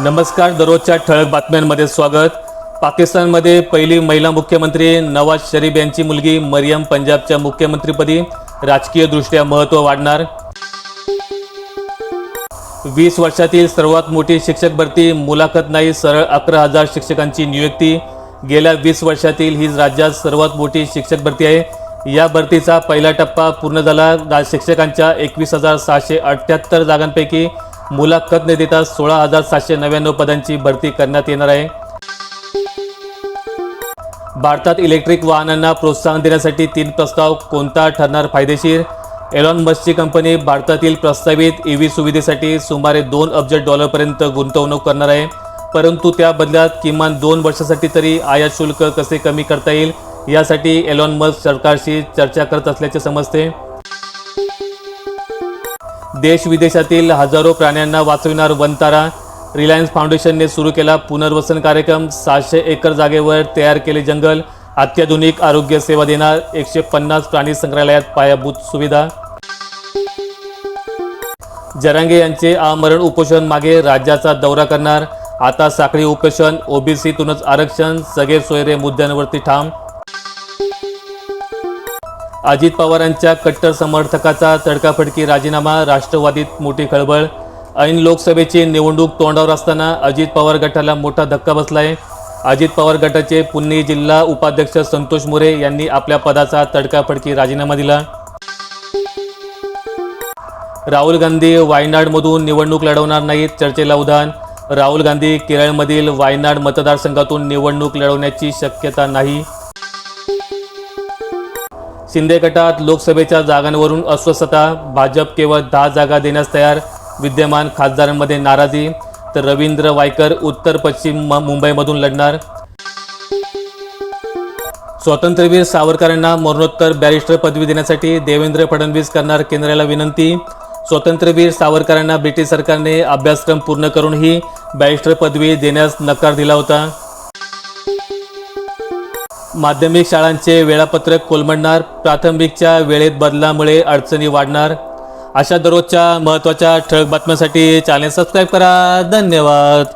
नमस्कार दररोजच्या ठळक बातम्यांमध्ये स्वागत. पाकिस्तानमध्ये पहिली महिला मुख्यमंत्री नवाज शरीफ यांची मुलगी मरियम पंजाबच्या मुख्यमंत्रीपदी राजकीयदृष्ट्या महत्त्व वाढणार. वीस वर्षातील सर्वात मोठी शिक्षक भरती मुलाखत नाही सरळ अकरा हजार शिक्षकांची नियुक्ती. गेल्या वीस वर्षातील ही राज्यात सर्वात मोठी शिक्षक भरती आहे. या भरतीचा पहिला टप्पा पूर्ण झाला. शिक्षकांच्या एकवीस हजार सहाशे अठ्ठ्याहत्तर जागांपैकी मुलाखत न देता सोळा हजार सातशे नव्याण्णव पदांची भरती करण्यात येणार आहे. भारतात इलेक्ट्रिक वाहनांना प्रोत्साहन देण्यासाठी तीन प्रस्ताव कोणता ठरणार फायदेशीर? एलॉन मस्कची कंपनी भारतातील प्रस्तावित ईव्ही सुविधेसाठी सुमारे दोन अब्ज डॉलरपर्यंत गुंतवणूक करणार आहे. परंतु त्या बदल्यात किमान दोन वर्षासाठी तरी आयात शुल्क कसे कमी करता येईल? यासाठी एलॉन मस्क सरकारशी चर्चा करत असल्याचे समजते. देश विदेशातील हजारो प्राण्यांना वाचविणार वनतारा. रिलायन्स फाउंडेशनने सुरू केला पुनर्वसन कार्यक्रम. सहाशे एकर जागेवर तयार केले जंगल. अत्याधुनिक आरोग्य सेवा देणार एकशे पन्नास प्राणी संग्रहालयात पायाभूत सुविधा. जरांगे यांचे आमरण उपोषण मागे राज्याचा दौरा करणार. आता साखळी उपोषण ओबीसीतूनच आरक्षण सगळे सोयरे मुद्द्यांवरती ठाम. अजित पवारांच्या कट्टर समर्थकाचा तडकाफडकी राजीनामा राष्ट्रवादीत मोठी खळबळ. ऐन लोकसभेची निवडणूक तोंडावर असताना अजित पवार गटाला मोठा धक्का बसला आहे अजित पवार गटाचे पुणे जिल्हा उपाध्यक्ष संतोष मोरे यांनी आपल्या पदाचा तडकाफडकी राजीनामा दिला. राहुल गांधी वायनाडमधून निवडणूक लढवणार नाहीत चर्चेला उधाण. राहुल गांधी केरळमधील वायनाड मतदारसंघातून निवडणूक लढवण्याची शक्यता नाही. शिंदे गटात लोकसभेच्या जागांवरून अस्वस्थता भाजप केवळ दहा जागा देण्यास तयार विद्यमान खासदारांमध्ये नाराजी तर रवींद्र वायकर उत्तर पश्चिम मुंबईमधून लढणार. स्वातंत्र्यवीर सावरकरांना मरणोत्तर बॅरिस्टर पदवी देण्यासाठी देवेंद्र फडणवीस करणार केंद्राला विनंती. स्वातंत्र्यवीर सावरकरांना ब्रिटिश सरकारने अभ्यासक्रम पूर्ण करूनही बॅरिस्टर पदवी देण्यास नकार दिला होता. माध्यमिक शाळांचे वेळापत्रक कोलमडणार प्राथमिकच्या वेळेत बदलामुळे अडचणी वाढणार. अशा दररोजच्या महत्त्वाच्या ठळक बातम्यांसाठी चॅनल सबस्क्राईब करा. धन्यवाद.